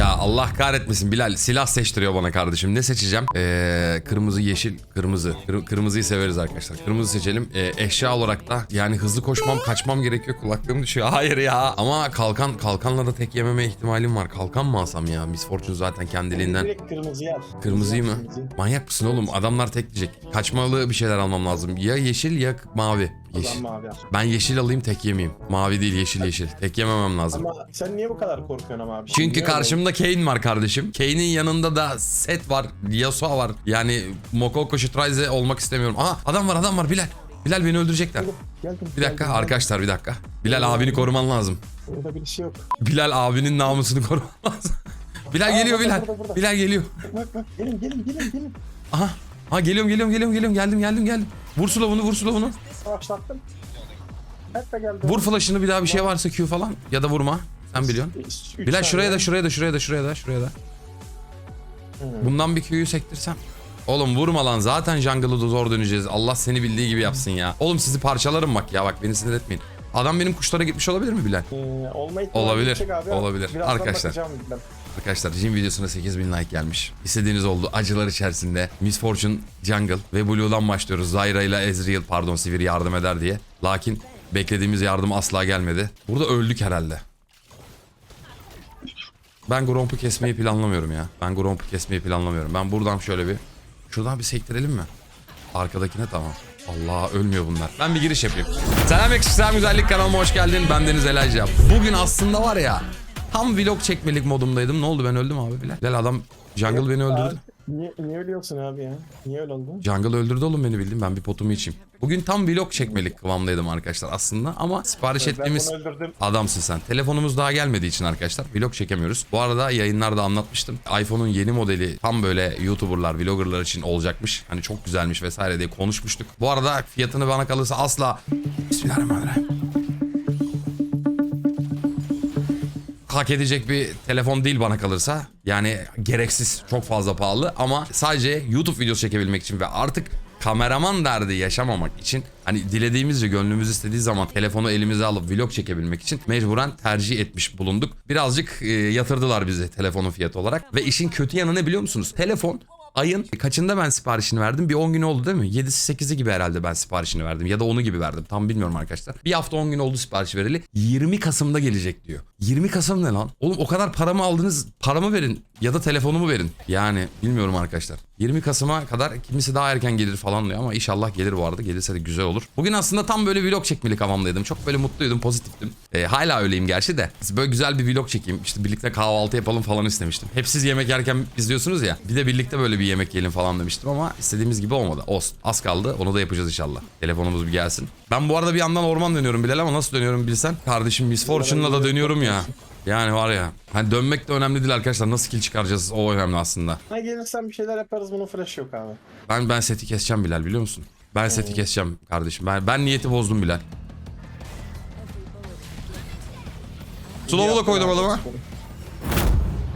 Ya Allah kahretmesin Bilal silah seçtiriyor bana kardeşim. Ne seçeceğim? Ee, kırmızı, yeşil, kırmızı. Kır- kırmızıyı severiz arkadaşlar. Kırmızı seçelim. Ee, eşya olarak da yani hızlı koşmam, kaçmam gerekiyor. Kulaklığım düşüyor. Hayır ya. Ama kalkan kalkanla da tek yememe ihtimalim var. Kalkan mı alsam ya? Miss Fortune zaten kendiliğinden. Direkt kırmızıyı al. Kırmızıyı mı? Manyak mısın oğlum? Adamlar tek diyecek. Kaçmalı bir şeyler almam lazım. Ya yeşil ya mavi. Yeşil. Mavi al. Ben yeşil alayım tek yemeyeyim. Mavi değil yeşil yeşil. Tek yememem lazım. Ama sen niye bu kadar korkuyorsun ama abi? Çünkü öyle karşımda Kane var kardeşim. Kane'in yanında da Set var, Yasuo var. Yani Mokoko Shitraize olmak istemiyorum. Aha adam var adam var Bilal. Bilal beni öldürecekler. Geldim, Bir dakika geldim, arkadaşlar bir dakika. Bilal abini koruman lazım. Burada bir şey yok. Bilal abinin namusunu koruman lazım. Bilal Aa, geliyor burada, Bilal. burada, burada. Bilal geliyor. Bak bak gelin gelin gelin gelin. Aha. Ha geliyorum geliyorum geliyorum geliyorum geldim geldim geldim. Vur slow'unu vur slow'unu. Savaşlattım. Hep de geldi. Vur flash'ını bir daha bir şey varsa Q falan ya da vurma. Sen biliyorsun. Üç Bilal şuraya da şuraya da şuraya da şuraya da şuraya da. Hmm. Bundan bir Q'yu sektirsem. Oğlum vurma lan zaten jungle'ı da zor döneceğiz. Allah seni bildiği gibi yapsın ya. Oğlum sizi parçalarım bak ya bak beni sinir etmeyin. Adam benim kuşlara gitmiş olabilir mi Bilal? Ee, olma ihtimali Olabilir, abi. olabilir. Birazdan Arkadaşlar. Arkadaşlar Jim videosuna 8000 like gelmiş. İstediğiniz oldu. Acılar içerisinde Miss Fortune Jungle ve Blue'dan başlıyoruz. Zyra ile Ezreal pardon Sivir yardım eder diye. Lakin beklediğimiz yardım asla gelmedi. Burada öldük herhalde. Ben Gromp'u kesmeyi planlamıyorum ya. Ben Gromp'u kesmeyi planlamıyorum. Ben buradan şöyle bir... Şuradan bir sektirelim mi? Arkadakine tamam. Allah ölmüyor bunlar. Ben bir giriş yapayım. Selam Ekşisel Güzellik kanalıma hoş geldin. Ben Deniz Elayca. Bugün aslında var ya tam vlog çekmelik modumdaydım. Ne oldu ben öldüm abi Bilal. Bilal adam Jungle beni öldürdü. Niye, niye ölüyorsun abi ya? Niye öyle oldu? Jungle öldürdü oğlum beni bildim. Ben bir potumu içeyim. Bugün tam vlog çekmelik kıvamdaydım arkadaşlar aslında. Ama sipariş Ben ettiğimiz... bunu öldürdüm. Adamsın sen. Telefonumuz daha gelmediği için arkadaşlar vlog çekemiyoruz. Bu arada yayınlarda anlatmıştım. iPhone'un yeni modeli tam böyle YouTuber'lar, vlogger'lar için olacakmış. Hani çok güzelmiş vesaire diye konuşmuştuk. Bu arada fiyatını bana kalırsa asla... Bismillahirrahmanirrahim. Hak edecek bir telefon değil bana kalırsa. Yani gereksiz çok fazla pahalı ama sadece YouTube videosu çekebilmek için ve artık kameraman derdi yaşamamak için hani dilediğimizce gönlümüz istediği zaman telefonu elimize alıp vlog çekebilmek için mecburen tercih etmiş bulunduk. Birazcık e, yatırdılar bizi telefonun fiyatı olarak ve işin kötü yanı ne biliyor musunuz? Telefon ayın kaçında ben siparişini verdim? Bir 10 gün oldu değil mi? 7'si 8'i gibi herhalde ben siparişini verdim. Ya da onu gibi verdim. Tam bilmiyorum arkadaşlar. Bir hafta 10 gün oldu sipariş vereli. 20 Kasım'da gelecek diyor. 20 Kasım ne lan? Oğlum o kadar paramı aldınız. Paramı verin ya da telefonumu verin. Yani bilmiyorum arkadaşlar. 20 Kasım'a kadar kimisi daha erken gelir falan diyor ama inşallah gelir bu arada. Gelirse de güzel olur. Bugün aslında tam böyle vlog çekmelik havamdaydım. Çok böyle mutluydum, pozitiftim. Ee, hala öyleyim gerçi de. Böyle güzel bir vlog çekeyim. İşte birlikte kahvaltı yapalım falan istemiştim. Hep siz yemek yerken izliyorsunuz ya. Bir de birlikte böyle bir yemek yiyelim falan demiştim ama istediğimiz gibi olmadı. Olsun. Az kaldı. Onu da yapacağız inşallah. Telefonumuz bir gelsin. Ben bu arada bir yandan orman dönüyorum Bilal ama nasıl dönüyorum bilsen. Kardeşim Miss Fortune'la da dönüyorum ya. Yani var ya. Hani dönmek de önemli değil arkadaşlar. Nasıl kill çıkaracağız o önemli aslında. Ha gelirsen bir şeyler yaparız bunun flash yok abi. Ben ben seti keseceğim Bilal biliyor musun? Ben seti keseceğim kardeşim. Ben ben niyeti bozdum Bilal. Slow'u da koydum adama.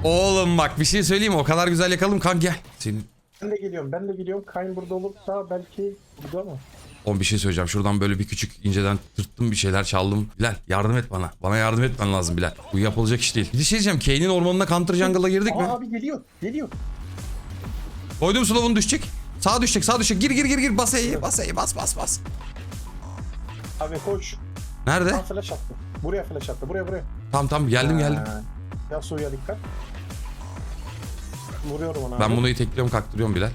Oğlum bak bir şey söyleyeyim mi? O kadar güzel yakalım kan gel. Senin Ben de geliyorum ben de geliyorum. Kayn burada olursa belki burada mı? Oğlum bir şey söyleyeceğim. Şuradan böyle bir küçük inceden tırttım bir şeyler çaldım. Bilal yardım et bana. Bana yardım etmen lazım Bilal. Bu yapılacak iş değil. Bir şey diyeceğim. Kane'in ormanına Counter Jungle'a girdik mi? Aa abi geliyor geliyor. Koydum slow'unu düşecek. Sağa düşecek sağa düşecek. Gir gir gir gir. Bas E'yi bas E'yi bas bas bas. Abi koş. Nerede? Aa flash attı. Buraya flash attı buraya buraya. Tamam tamam geldim geldim. Ha. Yasuo'ya dikkat. Vuruyorum ona Ben abi. bunu itekliyorum kaktırıyorum Bilal.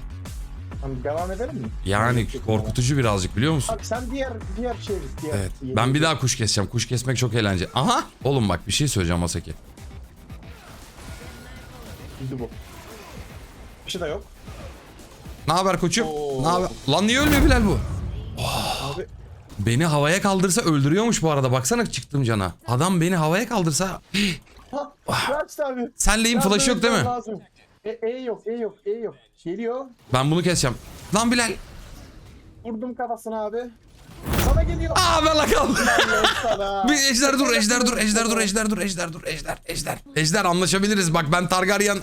Tamam, devam edelim mi? Yani korkutucu birazcık biliyor musun? Abi sen diğer diğer şey diğer. Evet. yeni- Ben bir daha kuş keseceğim. Kuş kesmek çok eğlenceli. Aha! Oğlum bak bir şey söyleyeceğim Masaki. Bildi bu. Bir şey de yok. Ne haber koçum? Oo. Ne haber? Lan niye ölmüyor Bilal bu? Abi Beni havaya kaldırsa öldürüyormuş bu arada. Baksana çıktım cana. Adam beni havaya kaldırsa... ha Kaç abi. Senleyim flash yok değil mi? Lazım. E, e yok e yok e yok. Geliyor. Ben bunu keseceğim. Lan Bilal. Vurdum kafasına abi. Sana geliyor. Aa ben la kaldım. Bir ejder dur, ejder dur, ejder dur, ejder dur, ejder dur, ejder, ejder. Ejder anlaşabiliriz. Bak ben Targaryen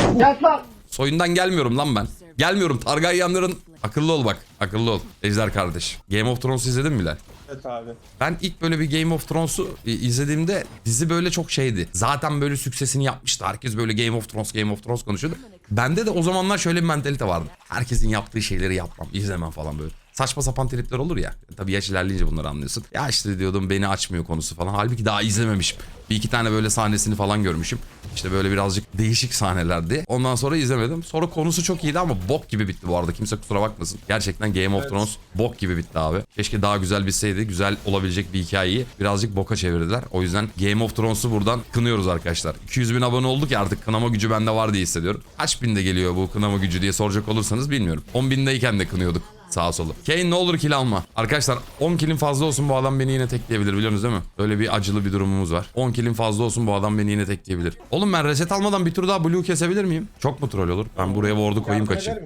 soyundan gelmiyorum lan ben. Gelmiyorum Targaryenlerin. Akıllı ol bak, akıllı ol. Ejder kardeş. Game of Thrones izledin mi Bilal? Evet abi. Ben ilk böyle bir Game of Thrones'u e, izlediğimde dizi böyle çok şeydi. Zaten böyle süksesini yapmıştı. Herkes böyle Game of Thrones, Game of Thrones konuşuyordu. Bende de o zamanlar şöyle bir mentalite vardı. Herkesin yaptığı şeyleri yapmam, izlemem falan böyle. Saçma sapan tripler olur ya. Tabii yaş ilerleyince bunları anlıyorsun. Ya işte diyordum beni açmıyor konusu falan. Halbuki daha izlememişim. Bir iki tane böyle sahnesini falan görmüşüm. İşte böyle birazcık değişik sahnelerdi. Ondan sonra izlemedim. Sonra konusu çok iyiydi ama bok gibi bitti bu arada. Kimse kusura bakmasın. Gerçekten Game of Evet. Thrones bok gibi bitti abi. Keşke daha güzel bitseydi. Güzel olabilecek bir hikayeyi birazcık boka çevirdiler. O yüzden Game of Thrones'u buradan kınıyoruz arkadaşlar. 200 bin abone olduk ya artık kınama gücü bende var diye hissediyorum. Kaç binde geliyor bu kınama gücü diye soracak olursanız bilmiyorum. 10 bindeyken de kınıyorduk sağa sola. Kane ne olur kill alma. Arkadaşlar 10 kilin fazla olsun bu adam beni yine tekleyebilir biliyorsunuz değil mi? Öyle bir acılı bir durumumuz var. 10 kilin fazla olsun bu adam beni yine tekleyebilir. Oğlum ben reset almadan bir tur daha blue kesebilir miyim? Çok mu troll olur? Ben buraya ward'u koyayım kaçayım.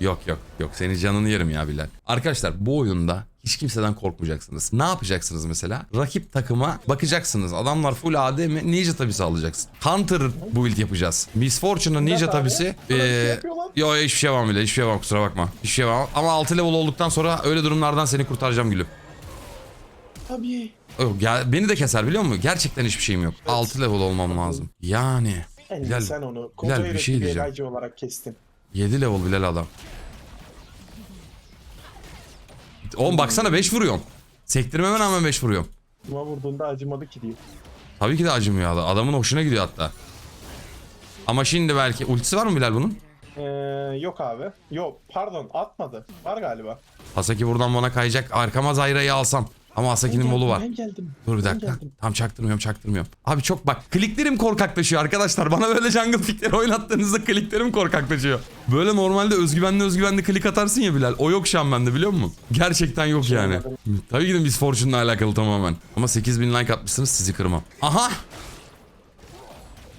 Yok yok yok seni canını yerim ya Bilal. Arkadaşlar bu oyunda hiç kimseden korkmayacaksınız. Ne yapacaksınız mesela? Rakip takıma bakacaksınız. Adamlar full AD mi? Ninja tabisi alacaksın. Counter build yapacağız. Miss Fortune'ın Ninja abi. tabisi. Şey Ee, yo hiçbir şey var bile. Hiçbir şey var kusura bakma. Hiçbir şey var. Ama 6 level olduktan sonra öyle durumlardan seni kurtaracağım gülüm. Tabii. Yok, ya, beni de keser biliyor musun? Gerçekten hiçbir şeyim yok. 6 level olmam lazım. Yani. Yani Bilal, sen onu Bilal, bir şey diyeceğim. olarak kestin. 7 level Bilal adam. Oğlum baksana 5 vuruyorum. Sektirmeme rağmen 5 vuruyorum. Kuma vurduğunda acımadı ki diyor. Tabii ki de acımıyor adam. Adamın hoşuna gidiyor hatta. Ama şimdi belki ultisi var mı Bilal bunun? Ee, yok abi. Yok pardon atmadı. Var galiba. Hasaki buradan bana kayacak. Arkama Zayra'yı alsam. Ama Hasaki'nin Ben molu var. Ben geldim. Dur bir dakika. geldim. Tam çaktırmıyorum çaktırmıyorum. Abi çok bak kliklerim korkaklaşıyor arkadaşlar. Bana böyle jungle pickleri oynattığınızda kliklerim korkaklaşıyor. Böyle normalde özgüvenli özgüvenli klik atarsın ya Bilal. O yok şu an bende biliyor musun? Gerçekten yok yani. anladım. Tabii ki de Miss Fortune'la alakalı tamamen. Ama 8000 like atmışsınız sizi kırmam. Aha!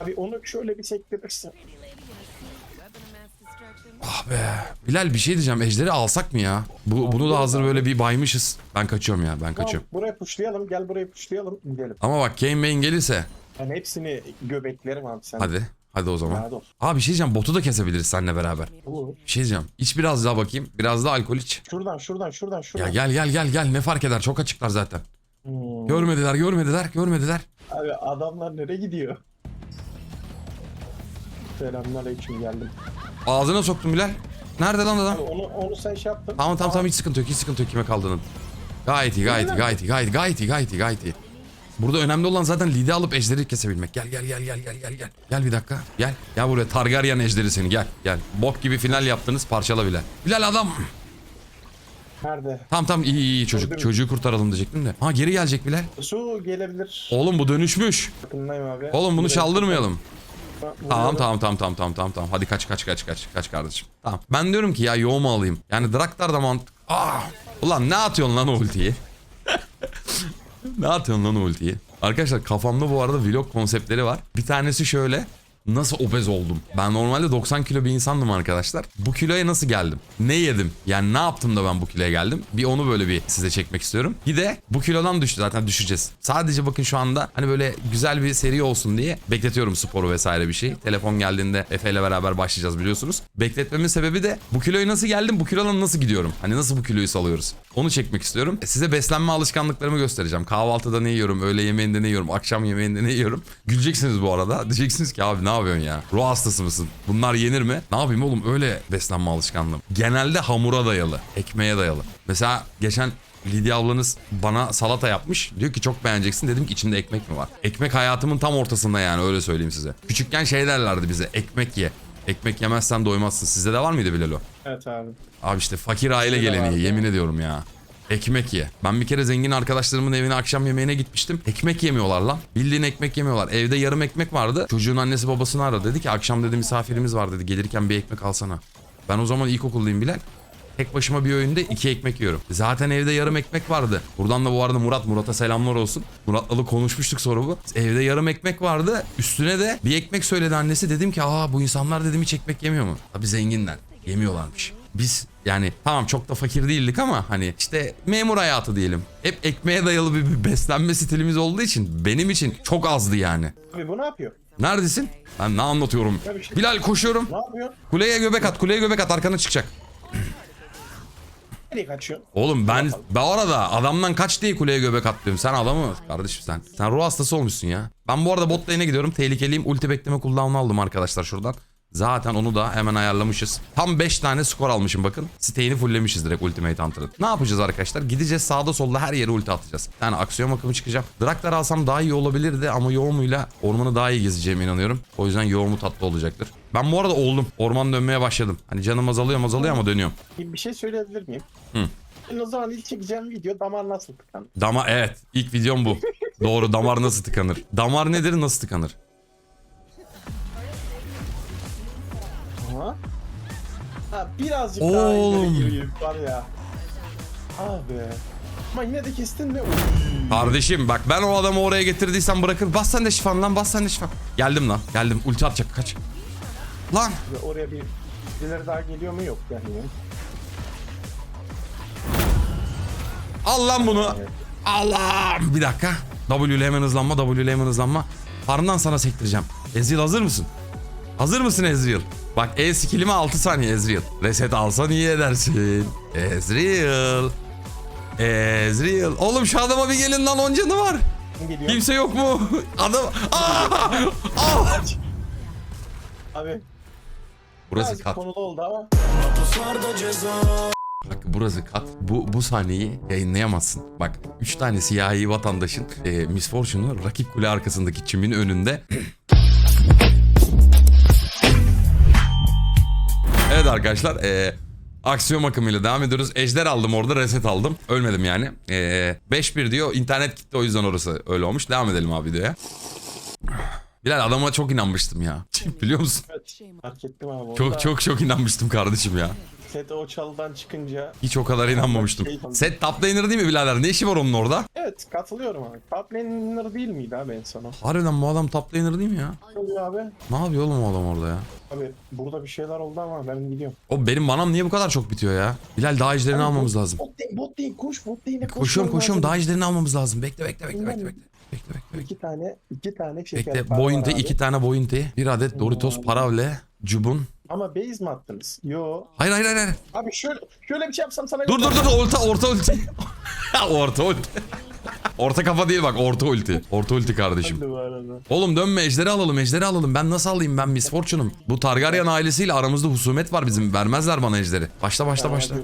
Abi onu şöyle bir sektirirsin. Ah be. Bilal bir şey diyeceğim. Ejderi alsak mı ya? Bu, bunu da hazır böyle bir baymışız. Ben kaçıyorum ya ben Tamam, kaçıyorum. buraya puşlayalım. Gel buraya puşlayalım. Gidelim. Ama bak Kane Bane gelirse. Ben hepsini göbeklerim abi sen. Hadi. Hadi o zaman. Rahat ol. Abi bir şey diyeceğim. Botu da kesebiliriz seninle beraber. Olur. Bir şey diyeceğim. İç biraz daha bakayım. Biraz daha alkol iç. Şuradan şuradan şuradan şuradan. Ya gel gel gel gel. Ne fark eder? Çok açıklar zaten. Hmm. Görmediler görmediler görmediler. Abi adamlar nereye gidiyor? Selamünaleyküm geldim. Ağzına soktum Bilal. Nerede lan adam? Abi onu onu sen şey yaptın. Tamam tamam tamam hiç sıkıntı yok hiç sıkıntı yok kime kaldığının. Gayet iyi gayet iyi gayet iyi gayet iyi gayet iyi gayet iyi gayet iyi. Burada önemli olan zaten lidi alıp ejderi kesebilmek. Gel gel gel gel gel gel gel. Gel bir dakika. Gel. Gel buraya Targaryen ejderi seni gel. Gel. Bok gibi final yaptınız parçala Bilal. Bilal adam. Nerede? Tamam tamam iyi iyi iyi çocuk. mü? Çocuğu kurtaralım diyecektim de. Ha geri gelecek Bilal. Su gelebilir. Oğlum bu dönüşmüş. Yakındayım abi. Oğlum bunu Buraya- çaldırmayalım. Tamam tamam tamam tamam tamam tamam tamam. Hadi kaç kaç kaç kaç kaç kardeşim. Tamam. Ben diyorum ki ya yoğu mu alayım? Yani Draktar da mant... Ah! Ulan ne atıyorsun lan ultiyi? ne atıyorsun lan ultiyi? Arkadaşlar kafamda bu arada vlog konseptleri var. Bir tanesi şöyle. Nasıl obez oldum? Ben normalde 90 kilo bir insandım arkadaşlar. Bu kiloya nasıl geldim? Ne yedim? Yani ne yaptım da ben bu kiloya geldim? Bir onu böyle bir size çekmek istiyorum. Bir de bu kilodan düştü zaten düşeceğiz. Sadece bakın şu anda hani böyle güzel bir seri olsun diye bekletiyorum sporu vesaire bir şey. Telefon geldiğinde Efe ile beraber başlayacağız biliyorsunuz. Bekletmemin sebebi de bu kiloyu nasıl geldim? Bu kilodan nasıl gidiyorum? Hani nasıl bu kiloyu salıyoruz? Onu çekmek istiyorum. E, Size beslenme alışkanlıklarımı göstereceğim. Kahvaltıda ne yiyorum? Öğle yemeğinde ne yiyorum? Akşam yemeğinde ne yiyorum? Güleceksiniz bu arada. Diyeceksiniz ki abi ne yapıyorsun ya? Ruh hastası mısın? Bunlar yenir mi? Ne yapayım oğlum? Öyle beslenme alışkanlığım. Genelde hamura dayalı. Ekmeğe dayalı. Mesela geçen Lidya ablanız bana salata yapmış. Diyor ki çok beğeneceksin. Dedim ki içinde ekmek mi var? Ekmek hayatımın tam ortasında yani öyle söyleyeyim size. Küçükken şey derlerdi bize ekmek ye. Ekmek yemezsen doymazsın. Sizde de var mıydı Bilal o? Evet abi. Abi işte fakir aile Bizde de geleneği vardı. yemin ediyorum ya. Ekmek ye. Ben bir kere zengin arkadaşlarımın evine akşam yemeğine gitmiştim. Ekmek yemiyorlar lan. Bildiğin ekmek yemiyorlar. Evde yarım ekmek vardı. Çocuğun annesi babasını aradı. Dedi ki akşam dedi misafirimiz var dedi. Gelirken bir ekmek alsana. Ben o zaman ilkokuldayım Bilal. Tek başıma bir öğünde iki ekmek yiyorum. Zaten evde yarım ekmek vardı. Buradan da bu arada Murat, Murat'a selamlar olsun. Murat'la da konuşmuştuk sonra bu. Evde yarım ekmek vardı. Üstüne de bir ekmek söyledi annesi. Dedim ki aa bu insanlar dedim hiç ekmek yemiyor mu? Tabii zenginler. Yemiyorlarmış. Biz yani tamam çok da fakir değildik ama hani işte memur hayatı diyelim. Hep ekmeğe dayalı bir, bir beslenme stilimiz olduğu için benim için çok azdı yani. Abi bu ne yapıyor? Neredesin? Ben ne anlatıyorum? Ya bir şey- Bilal koşuyorum. Ne yapıyor? Kuleye göbek at, kuleye göbek at arkana çıkacak. Nereye kaçıyorsun? Oğlum ben ben arada adamdan kaç diye kuleye göbek atlıyorum. Sen adamı kardeşim sen. Sen ruh hastası olmuşsun ya. Ben bu arada bot lane'e gidiyorum. Tehlikeliyim. Ulti bekleme cooldown'u aldım arkadaşlar şuradan. Zaten onu da hemen ayarlamışız. Tam 5 tane skor almışım bakın. Steyini fulllemişiz direkt Ultimate Hunter'ın. Ne yapacağız arkadaşlar? Gideceğiz sağda solda her yere ulti atacağız. Yani aksiyon akımı çıkacak. Draklar alsam daha iyi olabilirdi ama yoğumuyla ormanı daha iyi gezeceğime inanıyorum. O yüzden yoğumu tatlı olacaktır. Ben bu arada oldum. Orman dönmeye başladım. Hani canım azalıyor azalıyor ama dönüyorum. Bir şey söyleyebilir miyim? Hı. Ben o zaman ilk çekeceğim video damar nasıl tıkanır? Dama evet ilk videom bu. Doğru damar nasıl tıkanır? Damar nedir nasıl tıkanır? Ha, birazcık daha ileri gireyim var ya. Abi. Ama yine de kestin de. Kardeşim bak ben o adamı oraya getirdiysem bırakır. Bas sen de şifan lan bas sen de şifan. Geldim lan geldim ulti atacak kaç. Lan Ve oraya bir birileri daha geliyor mu yok yani. al lan bunu. Allah bir dakika. W ile hemen hızlanma W ile hemen hızlanma. Farmdan sana sektireceğim. Ezreal hazır mısın? Hazır mısın Ezreal? Bak E skillime 6 saniye Ezreal. Reset alsan iyi edersin. Ezreal. Ezreal. Oğlum şu adama bir gelin lan 10 canı var. Geliyor? Kimse yok mu? Adam... Aa! Aa! Abi. Burası kat. konulu oldu ama. Bak burası kat. Bu, bu sahneyi yayınlayamazsın. Bak 3 tane siyahi vatandaşın e, Miss Fortune'u rakip kule arkasındaki çimin önünde Evet arkadaşlar e, aksiyon akımıyla devam ediyoruz. Ejder aldım orada reset aldım. Ölmedim yani. E, 5-1 diyor internet gitti o yüzden orası öyle olmuş. Devam edelim abi videoya. Bilal adama çok inanmıştım ya. Biliyor musun? Evet. Fark ettim abi. orada. Çok çok çok inanmıştım kardeşim ya. Set o çalıdan çıkınca. Hiç o kadar inanmamıştım. Set top laner değil mi birader? Ne işi var onun orada? Evet katılıyorum abi. Top laner değil miydi abi en sonu? Harbiden bu adam top laner değil mi ya? Ne oluyor abi? Ne yapıyor oğlum o adam orada ya? Abi burada bir şeyler oldu ama ben gidiyorum. O benim manam niye bu kadar çok bitiyor ya? Bilal daha ejderini almamız lazım. Bot değil, bot değil, koş, bot değil. Koşuyorum koşuyorum daha ejderini almamız lazım. Bekle bekle bekle bekle bekle. Bekle bekle. İki tane, iki tane şeker Bekle. var Boyunti abi. iki tane boyunti. Bir adet Doritos paravle. Cubun. Ama base mi attınız? Yo. Hayır hayır hayır. hayır. Abi şöyle, şöyle bir şey yapsam sana... Dur dur dur orta orta ulti. orta ulti. Orta kafa değil bak orta ulti. Orta ulti kardeşim. Oğlum dönme ejderi alalım ejderi alalım. Ben nasıl alayım ben Miss Fortune'um. Bu Targaryen ailesiyle aramızda husumet var bizim. Vermezler bana ejderi. Başla başla başla.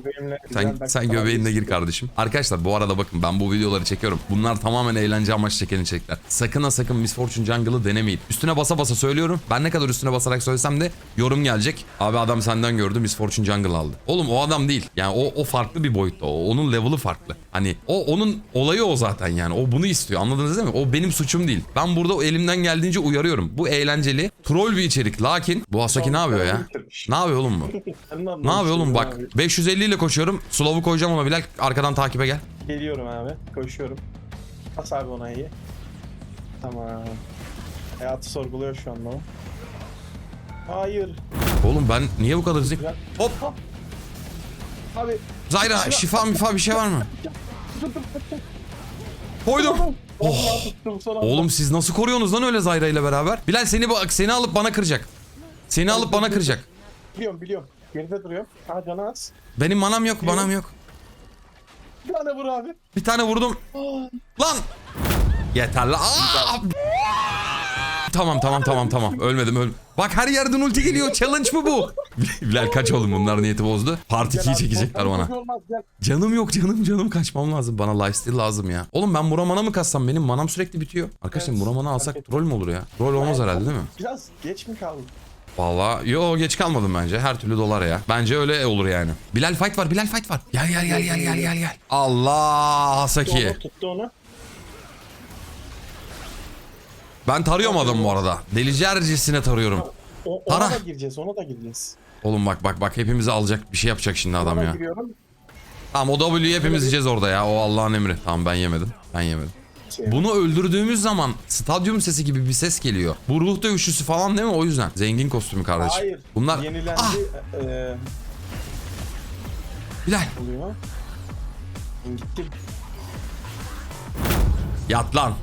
Sen, sen göbeğinle gir kardeşim. Arkadaşlar bu arada bakın ben bu videoları çekiyorum. Bunlar tamamen eğlence amaçlı çeken içerikler. Sakın ha sakın Miss Fortune Jungle'ı denemeyin. Üstüne basa basa söylüyorum. Ben ne kadar üstüne basarak söylesem de yorum gelecek. Abi adam senden gördü Miss Fortune Jungle aldı. Oğlum o adam değil. Yani o, o farklı bir boyutta. O, onun level'ı farklı. Hani o onun olayı o zaten yani. O bunu istiyor. Anladınız değil mi? O benim suçum değil. Ben burada elimden geldiğince uyarıyorum. Bu eğlenceli. Troll bir içerik. Lakin bu Asaki ne yapıyor ya? Ne yapıyor oğlum bu? Ne yapıyor oğlum bak. 550 ile koşuyorum. Slow'u koyacağım ona Bilal. Arkadan takibe gel. Geliyorum abi, koşuyorum. Bas abi ona iyi. Tamam. Hayatı sorguluyor şu anda o. Hayır. Oğlum ben niye bu kadar hızlı? Güzel. Hop. Abi. Zayra şifa mifa bir şey var mı? Koydum. Oh. Oğlum siz nasıl koruyorsunuz lan öyle Zayra ile beraber? Bilal seni bak seni alıp bana kıracak. Seni alıp bana kıracak. Biliyorum biliyorum. Geride duruyorum. Ha canı az. Benim manam yok, manam yok. Bir tane vur abi. Bir tane vurdum. Lan! Yeter lan. Aa! Tamam tamam tamam tamam. Ölmedim öl. Bak her yerden ulti geliyor. Challenge mı bu? Bilal kaç oğlum bunlar niyeti bozdu. Part Gel 2'yi abi, çekecekler bana. Canım yok canım canım kaçmam lazım. Bana lifesteal lazım ya. Oğlum ben Muramana mı kassam? Benim manam sürekli bitiyor. Arkadaşlar Evet, Muramana fark alsak troll mü olur ya? Troll olmaz herhalde değil mi? Biraz geç mi kaldı? Vallahi yo geç kalmadım bence. Her türlü dolar ya. Bence öyle olur yani. Bilal fight var. Bilal fight var. Gel gel gel gel gel gel gel. Allah Hasaki. Onu tuttu onu. Ben tarıyorum adamı bu arada. Delicercesine tarıyorum. O, ona Tara. da gireceğiz, ona da gireceğiz. Oğlum bak bak bak hepimizi alacak bir şey yapacak şimdi adam ya. giriyorum. Tamam o W'yu hepimiz yiyeceğiz orada ya. O Allah'ın emri. Tamam ben yemedim. Ben yemedim. Şey, Bunu öldürdüğümüz zaman stadyum sesi gibi bir ses geliyor. Bu ruh dövüşçüsü falan değil mi? O yüzden. Zengin kostümü kardeşim. Hayır. Bunlar Yenilendi. Ah! eee, Bilal oluyor. Ben Gittim. yat lan.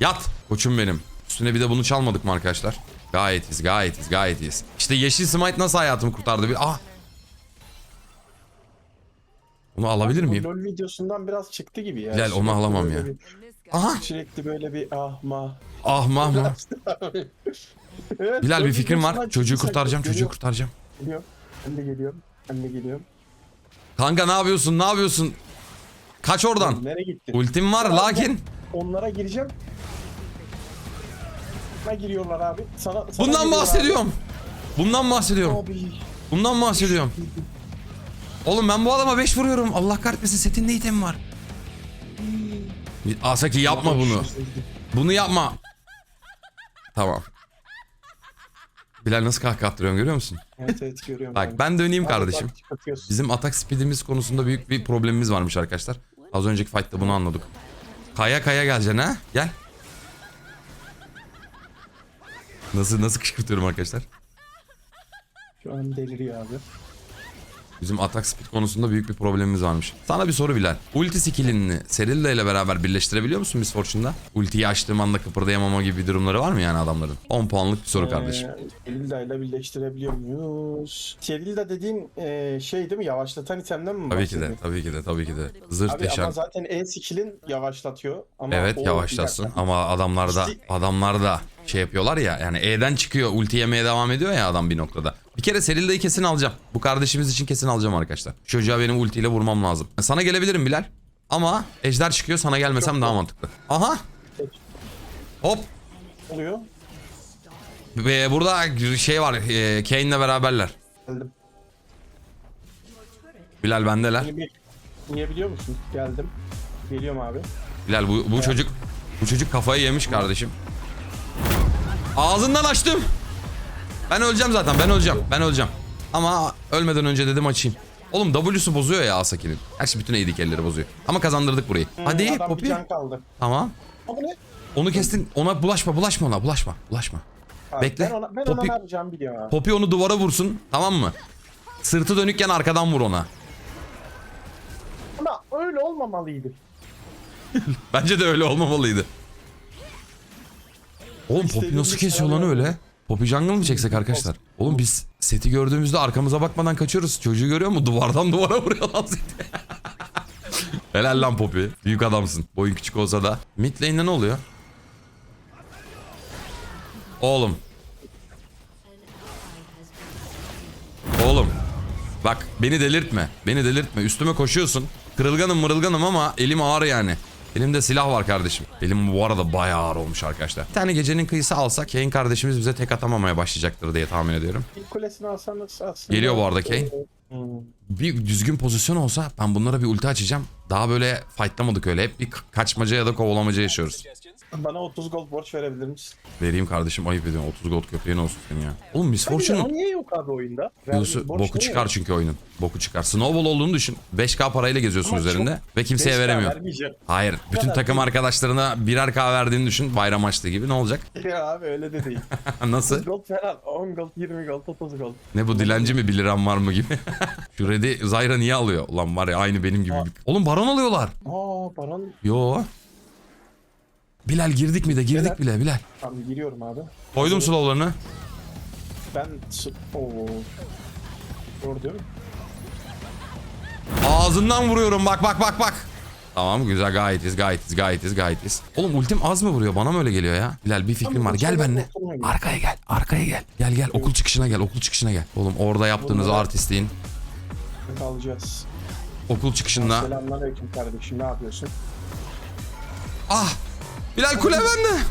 Yat. Koçum benim. Üstüne bir de bunu çalmadık mı arkadaşlar? Gayet iyiyiz, gayet iyiyiz, gayet iyiyiz. İşte Yeşil Smite nasıl hayatımı kurtardı? Bir... Ah! Onu alabilir miyim? LoL videosundan biraz çıktı gibi ya. Bilal, onu alamam ya. bir- Aha. sürekli böyle bir ah ma. Ah mah mah. Evet, Bilal bir fikrim var. Çocuğu kurtaracağım, çocuğu kurtaracağım. Geliyorum. Ben de geliyorum. Ben de geliyorum. Kanka ne yapıyorsun? Ne yapıyorsun? Kaç oradan. Nereye gitti? Ultim var lakin. Onlara gireceğim. Ne giriyorlar abi? Sana, sana Bundan giriyorlar bahsediyorum. Bundan bahsediyorum. Abi. Abi. Bundan bahsediyorum. Oğlum ben bu adama 5 vuruyorum. Allah kahretmesin setinde item var. Asaki yapma bunu. Bunu yapma. Tamam. Bilal nasıl kahkaha attırıyorum görüyor musun? Evet evet görüyorum. Bak ben döneyim Abi, kardeşim. Bizim atak speedimiz konusunda büyük bir problemimiz varmış arkadaşlar. Az önceki fight'ta bunu anladık. Kaya kaya geleceksin ha? Gel. Nasıl nasıl kışkırtıyorum arkadaşlar? Şu an deliriyor abi. Bizim atak speed konusunda büyük bir problemimiz varmış. Sana bir soru Bilal. Ulti skillini Serilla ile beraber birleştirebiliyor musun Miss Fortune'da? Ultiyi açtığım anda kıpırdayamama gibi bir durumları var mı yani adamların? 10 puanlık bir soru kardeşim. Ee, Terilda ile birleştirebiliyor muyuz? Terilda dediğin e, şey değil mi? Yavaşlatan itemden mi Tabii ki de, tabii ki de, tabii ki de. Zırh Abi deşen. ama zaten E skill'in yavaşlatıyor. Ama Evet dakika. ama adamlar da İşte- adamlar da şey yapıyorlar ya yani E'den çıkıyor ulti yemeye devam ediyor ya adam bir noktada. Bir kere Serilda'yı kesin alacağım. Bu kardeşimiz için kesin alacağım arkadaşlar. Şu Çocuğa benim ultiyle vurmam lazım. Sana gelebilirim Bilal. Ama ejder çıkıyor sana gelmesem daha mantıklı. Aha. Hop. oluyor. Ve burada şey var. E, Kane'le beraberler. Geldim. Bilal bendeler. Niye, biliyor musun? Geldim. Geliyorum abi. Bilal bu, bu çocuk bu çocuk kafayı yemiş kardeşim. Ağzından açtım. Ben öleceğim zaten. Ben öleceğim. Ben öleceğim. Ama ölmeden önce dedim açayım. Oğlum W'su bozuyor ya Asaki'nin. Gerçi bütün AD carry'leri bozuyor. Ama kazandırdık burayı. Hadi Hmm, Adam Poppy. bir can kaldı. Tamam. Ama ne? Onu kestin. Ona bulaşma, bulaşma ona. Bulaşma, bulaşma. Abi, Bekle. Ben ona, ben Poppy- ne yapacağımı biliyorum abi. Poppy onu duvara vursun. Tamam mı? Sırtı dönükken arkadan vur ona. Ama öyle olmamalıydı. Bence de öyle olmamalıydı. Oğlum Poppy nasıl kesiyor lan öyle? Poppy jungle mı çeksek arkadaşlar? Oğlum biz seti gördüğümüzde arkamıza bakmadan kaçıyoruz. Çocuğu görüyor mu? Duvardan duvara vuruyor lan seti. Helal lan Poppy. Büyük adamsın. Boyun küçük olsa da. Mid lane'de ne oluyor? Oğlum. Oğlum. Bak beni delirtme. Beni delirtme. Üstüme koşuyorsun. Kırılganım mırılganım ama elim ağır yani. Elimde silah var kardeşim. Elim bu arada bayağı ağır olmuş arkadaşlar. Bir tane gecenin kıyısı alsak Kane kardeşimiz bize tek atamamaya başlayacaktır diye tahmin ediyorum. İlk kulesini alsanız aslında... Geliyor bu arada Kane. Hmm. Bir düzgün pozisyon olsa ben bunlara bir ulti açacağım. Daha böyle fightlamadık öyle. Hep bir ka- kaçmaca ya da kovalamaca yaşıyoruz. Bana 30 gold borç verebilir misin? Vereyim kardeşim ayıp ediyorum. 30 gold köpeğin olsun senin ya. Oğlum Miss Fortune'un niye yok abi oyunda? Yunus'u borç boku niye çıkar yok? çünkü oyunun. Boku çıkar. Snowball olduğunu düşün. 5k parayla geziyorsun Ama üzerinde ve kimseye 5K veremiyor. vermeyeceğim. Hayır. Bütün kadar takım arkadaşlarına birer k verdiğini düşün. Bayram açtığı gibi ne olacak? Ya abi öyle de değil. Nasıl? gold falan 10 gold 20 gold 30 gold. Ne bu dilenci mi 1 liram var mı gibi. Şu Red'i Zyra niye alıyor? Ulan var ya aynı benim gibi. Oğlum baron alıyorlar. Aa baron Yo. Bilal girdik mi de girdik Beyler. bile Bilal. Tamam giriyorum abi. Koydum slowlarını. Ben su- Oo. Doğru mi? Ağzından vuruyorum bak bak bak bak. Tamam güzel gayet iz gayet iz gayet iz gayet iz. Oğlum ultim az mı vuruyor bana mı öyle geliyor ya? Bilal bir fikrim var gel benimle. Arkaya gel arkaya gel. Gel gel okul çıkışına gel okul çıkışına gel. Oğlum orada yaptığınız Bunları- artistliğin Kalacağız. okul çıkışında. Selamünaleyküm kardeşim ne yapıyorsun? Ah Bilal kule bende.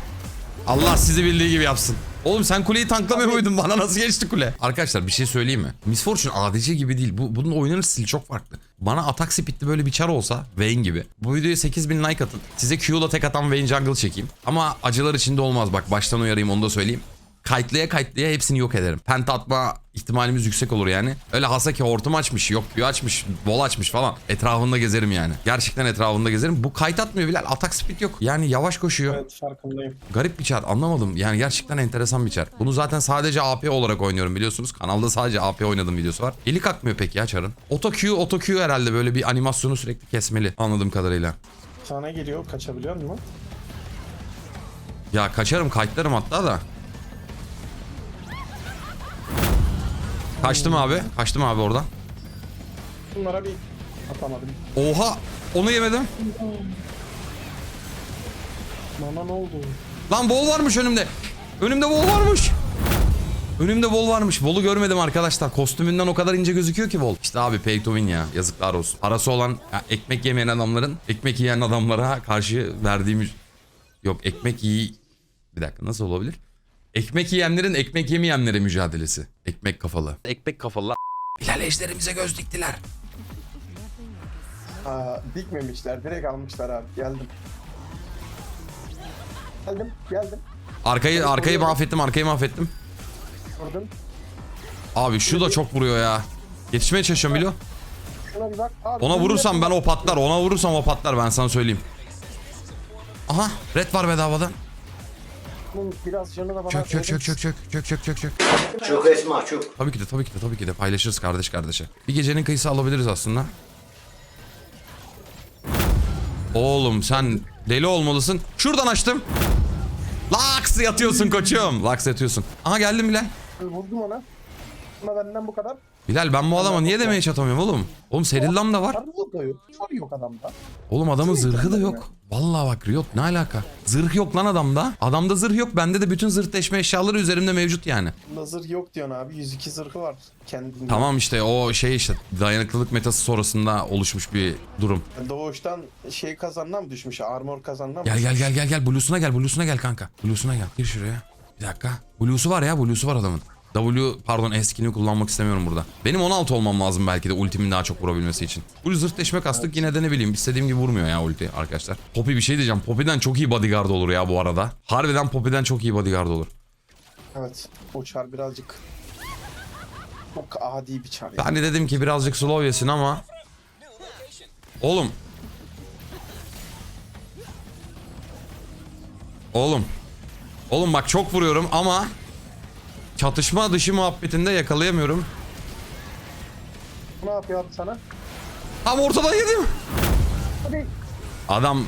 Allah sizi bildiği gibi yapsın. Oğlum sen kuleyi tanklamıyor muydun? Bana nasıl geçti kule? Arkadaşlar bir şey söyleyeyim mi? Miss Fortune ADC gibi değil. Bu, bunun oynanış stili çok farklı. Bana atak speedli böyle bir çar olsa Vayne gibi. Bu videoya 8000 like atın. Size Q'la tek atan Vayne jungle çekeyim. Ama acılar içinde olmaz bak baştan uyarayım onu da söyleyeyim. Kayıtlıya kayıtlıya hepsini yok ederim. Penta atma ihtimalimiz yüksek olur yani. Öyle Hasaki hortum açmış, yok büyü açmış, bol açmış falan. Etrafında gezerim yani. Gerçekten etrafında gezerim. Bu kayıt atmıyor bile. Atak speed yok. Yani yavaş koşuyor. Evet farkındayım. Garip bir çar anlamadım. Yani gerçekten enteresan bir çar. Bunu zaten sadece AP olarak oynuyorum biliyorsunuz. Kanalda sadece AP oynadığım videosu var. Eli kalkmıyor pek ya çarın. Auto Q, Auto Q herhalde böyle bir animasyonu sürekli kesmeli anladığım kadarıyla. Sana geliyor kaçabiliyor musun? Ya kaçarım kayıtlarım hatta da. Kaçtım abi. Kaçtım abi oradan. Bunlara bir Atamadım. Oha onu yemedim. Bana ne oldu? Lan bol varmış önümde. Önümde bol varmış. Önümde bol varmış. Bolu görmedim arkadaşlar. Kostümünden o kadar ince gözüküyor ki bol. İşte abi pay to win ya. Yazıklar olsun. Parası olan ya ekmek yemeyen adamların ekmek yiyen adamlara karşı verdiğimiz... Yok ekmek yiy... Bir dakika nasıl olabilir? Ekmek yiyenlerin ekmek yemeyenlere mücadelesi. Ekmek kafalı. Ekmek kafalı. Hilal ejderimize göz diktiler. Aa, dikmemişler. Direkt almışlar abi. Geldim. Geldim. Geldim. Arkayı arkayı mahvettim arkayı mahvettim. Vurdum. Abi şu da çok vuruyor ya. Yetişmeye çalışıyorum Bilo. Şuna bir bak. Abi, Ona vurursam ben o patlar. Ona vurursam o patlar ben sana söyleyeyim. Aha red var bedavadan. Bunun biraz canı da bana Çök çök çök çök çök çök çök çök çök. Çok Esma çok. Tabii ki de tabii ki de tabii ki de paylaşırız kardeş kardeşe. Bir gecenin kıyısı alabiliriz aslında. Oğlum sen deli olmalısın. Şuradan açtım. Laks yatıyorsun koçum. Laks yatıyorsun. Aha geldim Bilal. Vurdum ona. Ama benden bu kadar. Bilal ben bu adama niye demeye çatamıyorum oğlum? Oğlum Serillam da var. Armut da yok. Adamda. Oğlum adamın zırhı da yok. Vallahi bak Riot ne alaka? Zırh yok lan adamda. Adamda zırh yok. Bende de bütün zırh deşme eşyaları üzerimde mevcut yani. Bunda zırh yok diyorsun abi. 102 zırhı var kendinde. Tamam işte o şey işte dayanıklılık metası sonrasında oluşmuş bir durum. Doğuştan şey kazanına mı düşmüş? Armor kazanına mı? Gel gel gel gel gel Blue'suna gel Blue'suna gel kanka. Blue'suna gel. Gir şuraya. Bir dakika. Blue'su var ya Blue'su var adamın. W pardon eskini kullanmak istemiyorum burada. Benim 16 olmam lazım belki de ultimin daha çok vurabilmesi için. Blue zırh deşme kastık yine de ne bileyim istediğim gibi vurmuyor ya ulti arkadaşlar. Poppy bir şey diyeceğim. Poppy'den çok iyi bodyguard olur ya bu arada. Harbiden Poppy'den çok iyi bodyguard olur. Evet. O çar birazcık çok adi bir çar. ya. Ben de dedim ki birazcık slow yesin ama. Oğlum. Oğlum. Oğlum bak çok vuruyorum ama çatışma dışı muhabbetinde yakalayamıyorum. Ne yapıyor abi sana? Tam ortadan yedim. Hadi. Adam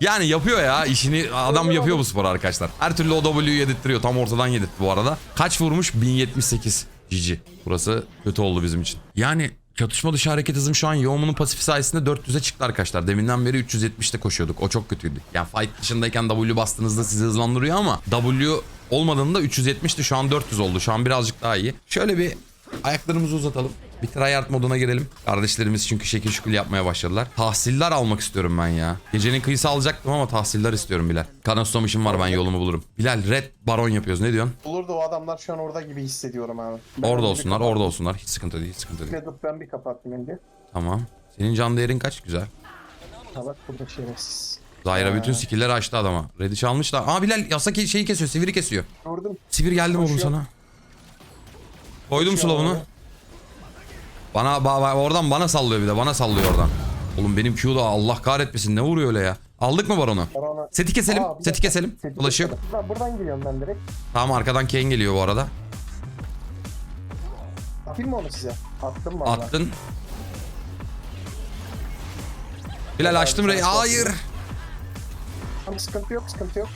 yani yapıyor ya işini adam yapıyor bu spor arkadaşlar. Her türlü o W'yu yedirttiriyor. Tam ortadan yedirtti bu arada. Kaç vurmuş? 1078. GG. Burası kötü oldu bizim için. Yani çatışma dışı hareket hızım şu an Yoğumun'un pasifi sayesinde 400'e çıktı arkadaşlar. Deminden beri 370'te koşuyorduk. O çok kötüydü. Yani fight dışındayken W bastığınızda sizi hızlandırıyor ama W olmadığında 370'ti. Şu an 400 oldu. Şu an birazcık daha iyi. Şöyle bir ayaklarımızı uzatalım. Bir tryhard moduna girelim. Kardeşlerimiz çünkü şekil şukul yapmaya başladılar. Tahsiller almak istiyorum ben ya. Gecenin kıyısı alacaktım ama tahsiller istiyorum Bilal. Kanoslamışım var ben yolumu bulurum. Bilal red baron yapıyoruz ne diyorsun? Olur da o adamlar şu an orada gibi hissediyorum abi. Ben Orada olsunlar orada olsunlar. Hiç sıkıntı değil hiç sıkıntı değil. Ben bir kapattım önce. Tamam. Senin can değerin kaç? Güzel. Ha bak burada şerefsiz. Zahira bütün skill'leri açtı adama. Red'i çalmışlar. Aa Bilal yasa ki- şeyi kesiyor. Sivri kesiyor. Vurdum. Sivir geldim oğlum Koşuyor. sana. Koydum Koşuyor slow'unu. abi. Bana ba- ba- oradan bana sallıyor bir de. Bana sallıyor oradan. Oğlum benim Q da Allah kahretmesin ne vuruyor öyle ya. Aldık mı baronu? Barona- Seti keselim. Aa, bir seti dakika. keselim. Seti yok. keselim. Ben buradan geliyorum ben direkt. Tamam arkadan Kane geliyor bu arada. Atayım mı onu size? Attım valla. Attın. Bilal açtım Rey. Hayır. Tamam sıkıntı yok sıkıntı yok.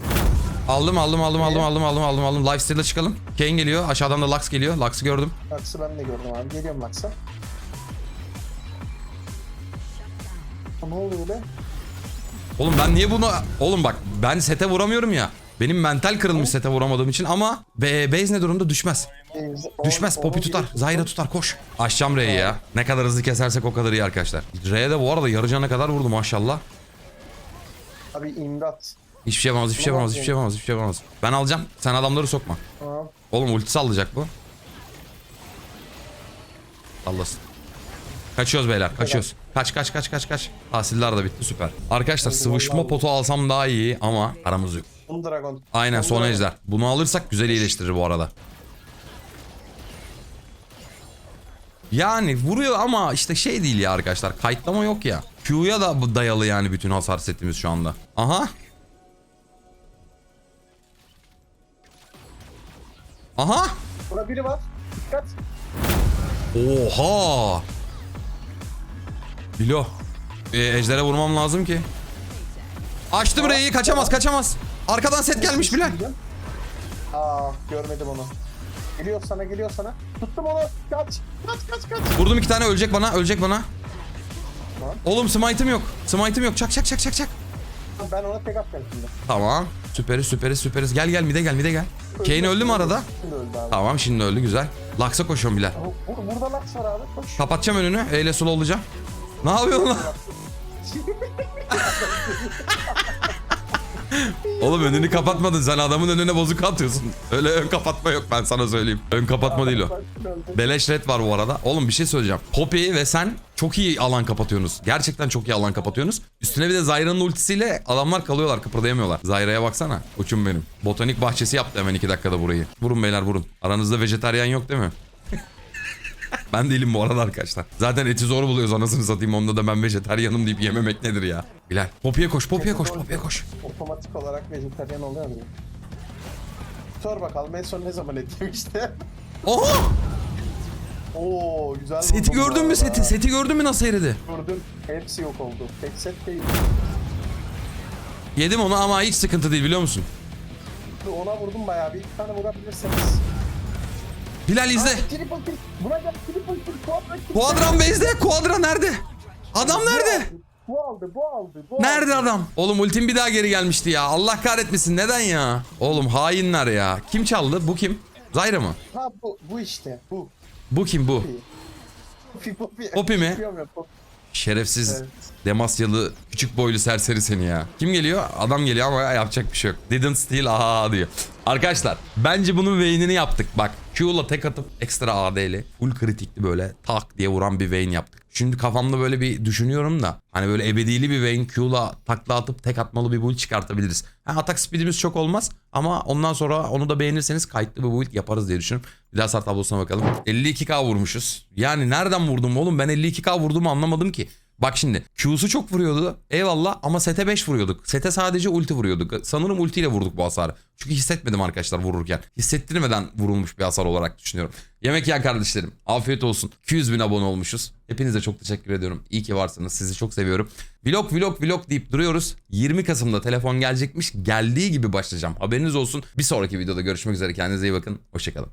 Aldım aldım aldım aldım aldım aldım aldım aldım. Lifesteal'e çıkalım. Kane geliyor. Aşağıdan da Lux geliyor. Lux'ı gördüm. Lux'ı ben de gördüm abi. Geliyorum Lux'a. Ne oluyor öyle? Oğlum ben niye bunu... Oğlum bak ben sete vuramıyorum ya. Benim mental kırılmış sete vuramadığım için ama be, base ne durumda düşmez. On- Düşmez Poppy tutar. tuttum. Zahira tutar koş. Aşacağım R'yi ya. Ne kadar hızlı kesersek o kadar iyi arkadaşlar. R'ye de bu arada yarıcana kadar vurdu maşallah. Abi imdat. Hiçbir şey yapamaz, hiçbir şey yapamaz, hiçbir şey yapamaz, hiçbir şey yapamaz. Ben alacağım. Sen adamları sokma. Tamam. Oğlum ulti sallayacak bu. Sallasın. Kaçıyoruz beyler, kaçıyoruz. Kaç kaç kaç kaç kaç. Tahsiller de bitti süper. Arkadaşlar sıvışma potu alsam daha iyi ama aramız yok. Son dragon. Aynen son ejder. Bunu alırsak güzel iyileştirir bu arada. Yani vuruyor ama işte şey değil ya arkadaşlar. Kayıtlama yok ya. Q'ya da dayalı yani bütün hasar setimiz şu anda. Aha. Aha. Burada biri var. Dikkat. Oha. Bilo. Ee, ejdere vurmam lazım ki. Açtım R'yi kaçamaz kaçamaz. Arkadan set gelmiş Bilal. Aa görmedim onu. Geliyor sana geliyor sana. Tuttum onu. Kaç. Kaç kaç kaç. Vurdum iki tane ölecek bana ölecek bana. Oğlum smite'ım yok. Smite'ım yok. Çak çak çak çak çak. Ben ona tek atacağım şimdi. Tamam. Süperiz süperiz süperiz. Gel gel mide gel mide gel. Kane öldü mü arada? Şimdi öldü abi. Tamam şimdi öldü güzel. Lux'a koşuyorum bile. Bu- bu- Burada Lux var abi. Koş. Kapatacağım önünü. Eyle slow olacağım. Ne yapıyorsun lan? Oğlum önünü kapatmadın sen adamın önüne bozuk atıyorsun. Öyle ön kapatma yok ben sana söyleyeyim. Ön kapatma değil o. Beleş red var bu arada. Oğlum bir şey söyleyeceğim. Poppy ve sen çok iyi alan kapatıyorsunuz. Gerçekten çok iyi alan kapatıyorsunuz. Üstüne bir de Zyra'nın ultisiyle adamlar kalıyorlar kıpırdayamıyorlar. Zyra'ya baksana. Uçum benim. Botanik bahçesi yaptı hemen iki dakikada burayı. Vurun beyler vurun. Aranızda vejetaryen yok değil mi? ben değilim bu arada arkadaşlar. Zaten eti zor buluyoruz anasını satayım. Onda da ben vejetaryenim deyip yememek nedir ya? Bilal. Poppy'ye koş, Poppy'ye koş, Poppy'ye koş. Otomatik olarak vejetaryen oluyor mu? Sor bakalım en son ne zaman et yemişti? Oha! Oo güzel Seti bu gördün mü arada. seti? Seti gördün mü nasıl eridi? Gördüm. Hepsi yok oldu. Tek set değil. Yedim onu ama hiç sıkıntı değil biliyor musun? Ona vurdum bayağı bir. iki tane vurabilirseniz. Bilal izle. Aa, Triple kill. Buna gel triple kill. Quadra kill. Kuadran base'de. Kuadra nerede? Adam nerede? Bu aldı, bu aldı, bu Nerede aldı. adam? Oğlum ultim bir daha geri gelmişti ya. Allah kahretmesin. Neden ya? Oğlum hainler ya. Kim çaldı? Bu kim? Zyra mı? Ha bu, bu işte, bu. Bu kim bu? Poppy mi? Şerefsiz Evet. Demasyalı küçük boylu serseri seni ya. Kim geliyor? Adam geliyor ama yapacak bir şey yok. Didn't steal aha diyor. Arkadaşlar bence bunun Vayne'ini yaptık. Bak Q'la tek atıp ekstra AD'li full kritikli böyle tak diye vuran bir Vayne yaptık. Şimdi kafamda böyle bir düşünüyorum da hani böyle ebedili bir Vayne Q'la takla atıp tek atmalı bir build çıkartabiliriz. Ha, atak speedimiz çok olmaz ama ondan sonra onu da beğenirseniz kayıtlı bir build yaparız diye düşünüyorum. Bir daha start tablosuna bakalım. 52k vurmuşuz. Yani nereden vurdum oğlum ben 52k vurduğumu anlamadım ki. Bak şimdi Q'su çok vuruyordu. Eyvallah ama sete 5 vuruyorduk. Sete sadece ulti vuruyorduk. Sanırım ultiyle vurduk bu hasarı. Çünkü hissetmedim arkadaşlar vururken. Hissettirmeden vurulmuş bir hasar olarak düşünüyorum. Yemek yiyen kardeşlerim. Afiyet olsun. 200 bin abone olmuşuz. Hepinize çok teşekkür ediyorum. İyi ki varsınız. Sizi çok seviyorum. Vlog vlog vlog deyip duruyoruz. 20 Kasım'da telefon gelecekmiş. Geldiği gibi başlayacağım. Haberiniz olsun. Bir sonraki videoda görüşmek üzere. Kendinize iyi bakın. Hoşçakalın.